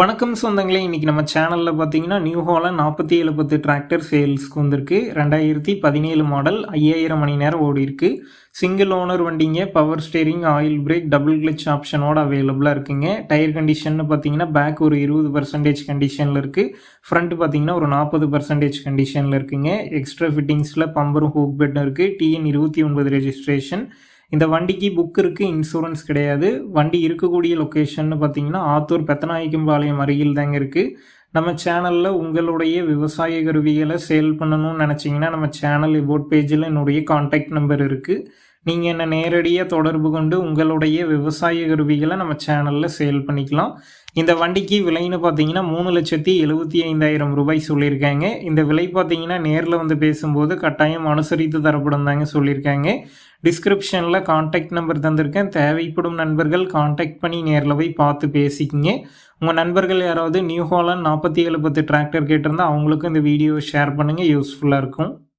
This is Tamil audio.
வணக்கம் சொந்தங்களே இன்றைக்கி நம்ம சேனலில் பார்த்தீங்கன்னா நியூ ஹாலன் நாற்பத்தி ஏழு பத்து டிராக்டர் சேல்ஸ்க்கு வந்திருக்கு. ரெண்டாயிரத்தி பதினேழு மாடல் ஐயாயிரம் மணி நேரம் ஓடி இருக்கு. சிங்கிள் ஓனர் வண்டிங்க power steering oil brake double clutch ஆப்ஷனோட அவைலபிளாக இருக்குங்க. டயர் கண்டிஷன் பார்த்தீங்கன்னா பேக் ஒரு இருபது பர்சன்டேஜ் கண்டிஷனில் இருக்குது ஃப்ரண்ட் பார்த்தீங்கன்னா ஒரு நாற்பது பர்சன்டேஜ் கண்டிஷனில் இருக்குங்க. எக்ஸ்ட்ரா ஃபிட்டிங்ஸில் பம்பரும் ஹூக் பெட்டும் இருக்குது டிஎன் இருபத்தி ஒன்பது ரெஜிஸ்ட்ரேஷன் இந்த வண்டிக்கு புக் இருக்குது இன்சூரன்ஸ் கிடையாது. வண்டி இருக்கக்கூடிய லொக்கேஷன் பார்த்தீங்கன்னா ஆத்தூர் பெத்தநாயக்கம்பாளையம் அருகில் தாங்க இருக்குது நம்ம சேனலில் உங்களுடைய விவசாய கருவிகளை சேல் பண்ணணும்னு நினச்சிங்கன்னா நம்ம சேனல் போட் பேஜில் என்னுடைய காண்டாக்ட் நம்பர் இருக்குது நீங்கள் என்னை நேரடியாக தொடர்பு கொண்டு உங்களுடைய விவசாய கருவிகளை நம்ம சேனலில் சேல் பண்ணிக்கலாம். இந்த வண்டிக்கு விலைன்னு பார்த்தீங்கன்னா மூணு லட்சத்தி எழுபத்தி ஐந்தாயிரம் ரூபாய் சொல்லியிருக்காங்க. இந்த விலை பார்த்தீங்கன்னா நேரில் வந்து பேசும்போது கட்டாயம் அனுசரித்து தரப்படும் தாங்க சொல்லியிருக்காங்க. டிஸ்கிரிப்ஷனில் காண்டாக்ட் நம்பர் தந்திருக்கேன். தேவைப்படும் நண்பர்கள் காண்டாக்ட் பண்ணி நேரில் போய் பார்த்து பேசிக்கிங்க. உங்கள் நண்பர்கள் யாராவது நியூ ஹாலன் நாற்பத்தி ஏழு பத்து டிராக்டர் கேட்டிருந்தால் அவங்களுக்கும் இந்த வீடியோ ஷேர் பண்ணுங்கள் யூஸ்ஃபுல்லாக இருக்கும்.